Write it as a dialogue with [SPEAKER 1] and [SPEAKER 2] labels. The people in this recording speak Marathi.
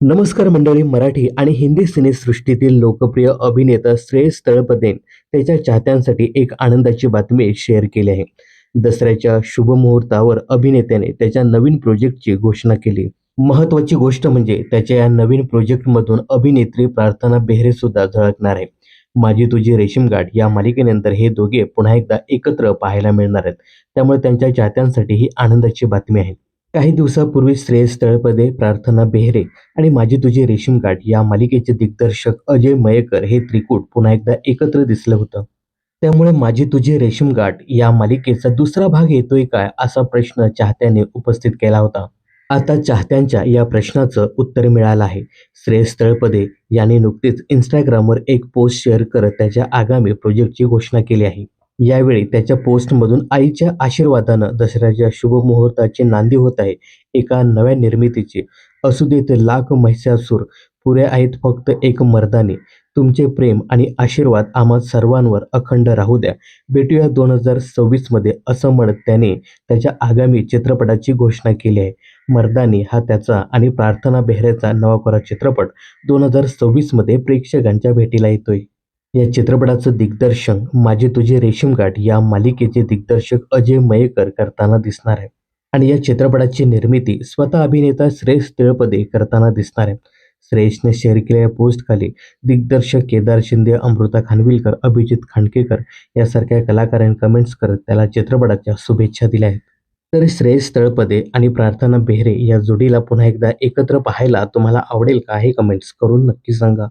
[SPEAKER 1] नमस्कार मंडळी मराठी आणि हिंदी सिनेसृष्टीतील लोकप्रिय अभिनेता श्रेयस तळपदेन त्याच्या चाहत्यांसाठी एक आनंदाची बातमी शेअर केली आहे. दसऱ्याच्या शुभमुहूर्तावर अभिनेत्याने त्याच्या नवीन प्रोजेक्टची घोषणा केली. महत्वाची गोष्ट म्हणजे त्याच्या या नवीन प्रोजेक्टमधून अभिनेत्री प्रार्थना बेहरे सुद्धा झळकणार आहे. माझी तुझी रेशीमगाठ या मालिकेनंतर हे दोघे पुन्हा एकदा एकत्र पाहायला मिळणार आहेत. त्यामुळे त्यांच्या चाहत्यांसाठी ही आनंदाची बातमी आहे. काही दिवसापूर्वी श्रेयस तळपदे प्रार्थना बेहरे आणि माझी तुझी रेशीम गाठ या मालिकेचे दिग्दर्शक अजय मयेकर हे त्रिकूट पुन्हा एकदा एकत्र दिसलं होतं. त्यामुळे माझी तुझी रेशीम गाठ या मालिकेचा दुसरा भाग येतोय काय असा प्रश्न चाहत्याने उपस्थित केला होता. आता चाहत्यांच्या या प्रश्नाचं उत्तर मिळालं आहे. श्रेयस तळपदे यांनी नुकतीच इंस्टाग्रामवर एक पोस्ट शेअर करत त्याच्या आगामी प्रोजेक्टची घोषणा केली आहे. यावेळी त्याच्या पोस्टमधून आईच्या आशीर्वादानं दसऱ्याच्या शुभमुहूर्ताची नांदी होत आहे एका नव्या निर्मितीची. असू देत लाख महिषासूर पुरे आहेत फक्त एक मर्दानी. तुमचे प्रेम आणि आशीर्वाद आम्हा सर्वांवर अखंड राहू द्या. भेटूया दोन हजार सव्वीसमध्ये असं म्हणत त्याने त्याच्या आगामी चित्रपटाची घोषणा केली आहे. मर्दानी हा त्याचा आणि प्रार्थना बेहरेचा नवा चित्रपट दोन हजार सव्वीसमध्ये प्रेक्षकांच्या भेटीला येतोय. या चित्रपटाचं दिग्दर्शन माझी तुझी रेशीम गाठ या मालिकेचे दिग्दर्शक अजय मयेकर करताना दिसणार आहे. आणि या चित्रपटाची निर्मिती स्वतः अभिनेता श्रेयस तिळपदे करताना दिसणार आहे. श्रेयसने शेअर केलेल्या पोस्टखाली दिग्दर्शक केदार शिंदे अमृता खानविलकर अभिजित खांडकेकर यासारख्या कलाकारांनी कमेंट्स करत त्याला चित्रपटाच्या शुभेच्छा दिल्या आहेत. तर श्रेयस तळपदे आणि प्रार्थना बेहरे या जोडीला पुन्हा एकदा एकत्र पाहायला तुम्हाला आवडेल का हे कमेंट्स करून नक्की सांगा.